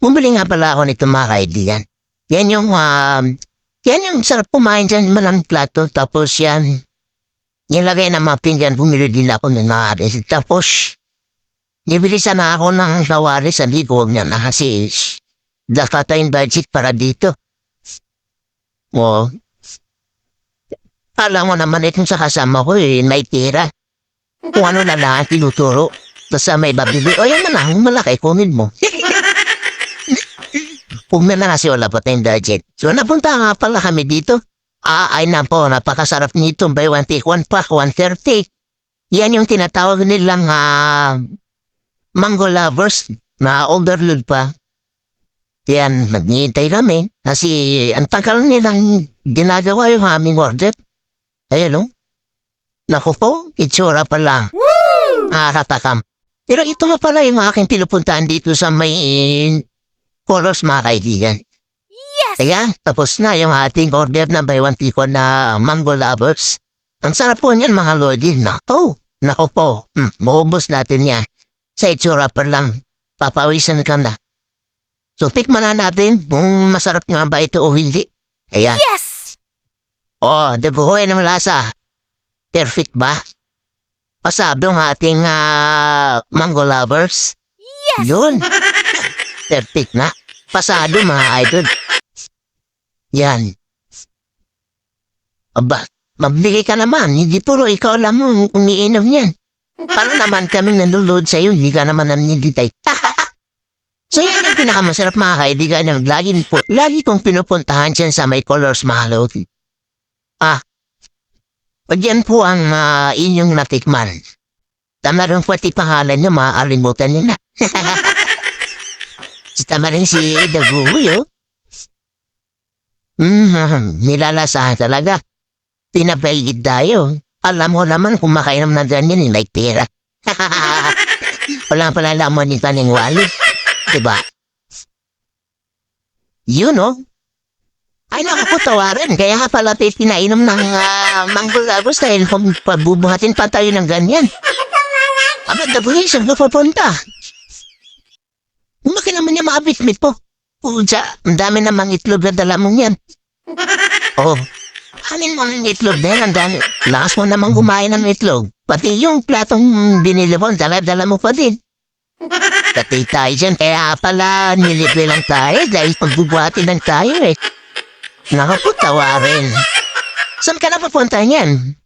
Bumili nga pala ako nito mga kaibigan. Yan yung, um, yan yung sarap kumain dyan, malang plato. Tapos yan, nilagay na mga pinggan, bumili din ako ng mga aris. Tapos, nibili sana ako ng kawari sa likod niya na kasi dapat tayong budget para dito. O, alam mo naman itong sa kasama ko eh, may tira. Kung ano na lang ang tinuturo. Tapos may babili, o yan na lang, malaki, kunin mo. Kung na lang kasi wala pa tayong budget. So napunta nga pala kami dito. Ah, ay na po, napakasarap nito. Buy one take one pack, 130. Yan yung tinatawag nilang ah, mango lovers na overload pa. Yan, naghihintay kami. Kasi ang tagal nilang ginagawa yung aming order. Ayan o. Naku po, itsura pa lang. Nakakatakam. Pero ito nga pala yung aking pinupuntahan dito sa may Colors mga kaibigan. Yes! Kaya, tapos na yung ating order na by one tiko na mango lovers. Ang sarap po niyan mga lodi. Nako, nako po. Hmm, maubos natin yan. Sa itsura pa lang, papawisan ka na. So, tikman na natin kung masarap nga ba ito o hindi. Ayan. Yes! Oh, debuhoy ng lasa. Perfect ba? Pasado ng ating ah, mango lovers. Yes! Yun. Perfect na. Pasado mga idol. Yan. Aba, magbigay ka naman. Hindi puro ikaw lang mo umiinom yan. Paano naman kami nanonood sa'yo? Hindi ka naman naninditay. so yan ang pinakamasarap mga kaibigan ng lagi, po, lagi kong pinupuntahan dyan sa may colors mahalo. Ah, pag yan po ang ah, inyong natikman. Tama rin pati pangalan niyo, maaalimutan. Si tama rin si Daguyo. Mm, nilalasahan talaga. Pinapaigid tayo. Alam mo naman kung makainom na dyan yan, may tira. Wala pala lamon ni Taning Wali. Diba? Yun, no? Ay, naku tawarin. Kaya pala tayo pinainom ng uh, mango labos dahil pabubuhatin pa tayo ng ganyan. Aba, dabuhin, saan ka papunta? Lumaki naman niya mga bitbit po. Puja, ang dami namang itlog na dala mong yan. Oh, hanin mo ng itlog yan, ang dami. Lakas mo namang kumain ng itlog. Pati yung platong binili mo, dala-dala mo pa din. Pati tayo dyan, kaya pala nilibre lang tayo dahil pagbubuhatin lang tayo eh. Naku tawarin. Saan ka na papunta niyan?